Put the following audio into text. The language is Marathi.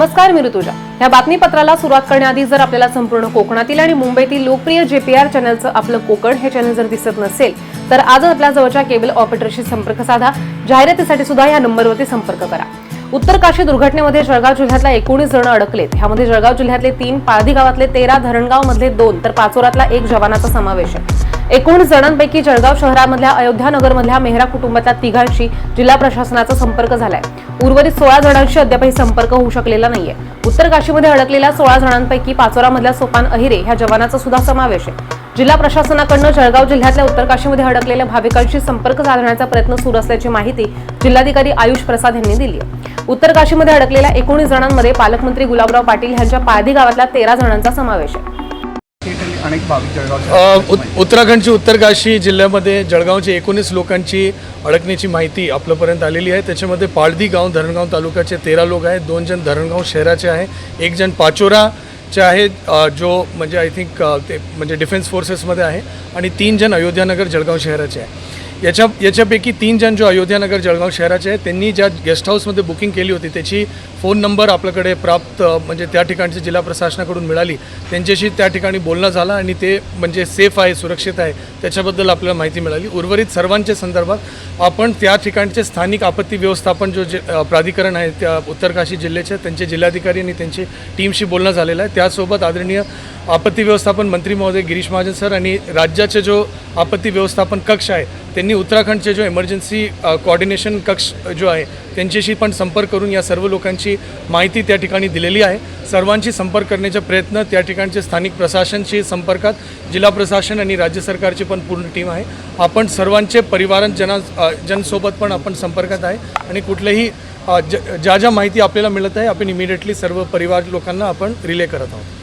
नमस्कार मी ऋतुजा. या बातमीपत्राला सुरुवात करण्याआधी जर आपल्याला संपूर्ण कोकणातील आणि मुंबईतील लोकप्रिय जेपीआर चॅनलचं आपलं कोकण हे चॅनल जर दिसत नसेल तर आजच आपल्या जवळच्या केबल ऑपरेटरशी संपर्क साधा. जाहिरातीसाठी सुद्धा या नंबरवरती संपर्क करा. उत्तर काशी दुर्घटनेमध्ये जळगाव जिल्ह्यातल्या एकोणीस जण अडकलेत. ह्यामध्ये जळगाव जिल्ह्यातले तीन पाळधी गावातले तेरा धरणगाव मधले दोन तर पाचोरातला एक जवानाचा समावेश आहे. एकूण जणांपैकी जळगाव शहरामधल्या अयोध्या नगरमधल्या मेहरा कुटुंबातल्या तिघांशी जिल्हा प्रशासनाचा संपर्क झालाय. उर्वरित सोळा जणांशी अद्यापही संपर्क होऊ शकलेला नाहीये. उत्तर काशीमध्ये अडकलेल्या सोळा जणांपैकी पाचोरामधल्या सोपान अहिरे ह्या जवानाचा सुद्धा समावेश आहे. जिल्हा प्रशासनाकडनं जळगाव जिल्ह्यातल्या उत्तर काशीमध्ये अडकलेल्या भाविकांशी संपर्क साधण्याचा प्रयत्न सुरू असल्याची माहिती जिल्हाधिकारी आयुष प्रसाद यांनी दिली आहे. उत्तर काशीमध्ये अडकलेल्या एकोणीस जणांमध्ये पालकमंत्री गुलाबराव पाटील यांच्या पाळधी गावातल्या तेरा जणांचा समावेश आहे. अनेक भाविक जळगाव उत- उत्तराखंडची उत्तरकाशी जिल्ह्यामध्ये जळगावचे एकोणीस लोकांची अडकण्याची माहिती आपल्यापर्यंत आलेली आहे. त्याच्यामध्ये पाळदी गाव धरणगाव तालुक्याचे तेरा लोक आहेत. दोन जण धरणगाव शहराचे आहे. एक जण पाचोराचे आहे अ, जो म्हणजे आय थिंक ते म्हणजे डिफेन्स फोर्सेसमध्ये आहे. आणि तीन जण अयोध्यानगर जळगाव शहराचे आहे. याच्या याच्यापैकी तीन जण जो अयोध्यानगर जळगाव शहराचे आहेत त्यांनी ज्या गेस्ट हाऊसमध्ये बुकिंग केली होती त्याची फोन नंबर आपल्याकडे प्राप्त म्हणजे त्या ठिकाणची जिल्हा प्रशासनाकडून मिळाली. त्यांच्याशी त्या ठिकाणी बोलणं झालं आणि ते म्हणजे सेफ आहे सुरक्षित आहे त्याच्याबद्दल आपल्याला माहिती मिळाली. उर्वरित सर्वांच्या संदर्भात आपण त्या ठिकाणचे स्थानिक आपत्ती व्यवस्थापन जो जे प्राधिकरण आहे त्या उत्तर काशी जिल्ह्याचे त्यांचे जिल्हाधिकारी आणि त्यांची टीमशी बोलणं झालेलं आहे. त्यासोबत आदरणीय आपत्ती व्यवस्थापन मंत्री महोदय गिरीश महाजन सर आणि राज्याचे जो आपत्ती व्यवस्थापन कक्ष आहे त्यांनी उत्तराखंडचे जो इमर्जन्सी कोऑर्डिनेशन कक्ष जो आहे त्यांच्याशी पण संपर्क करून या सर्व लोकांची माहिती त्या ठिकाणी दिलेली आहे. सर्वांशी संपर्क करण्याचे प्रयत्न त्या ठिकाणचे स्थानिक प्रशासनशी संपर्कात जिल्हा प्रशासन आणि राज्य सरकारची पण पूर्ण टीम आहे. आपण सर्वांचे परिवारण जना जनसोबत पण आपण संपर्कात आहे आणि कुठलेही ज ज्या ज्या माहिती आपल्याला मिळत आहे आपण इमिडिएटली सर्व परिवार लोकांना आपण रिले करत आहोत.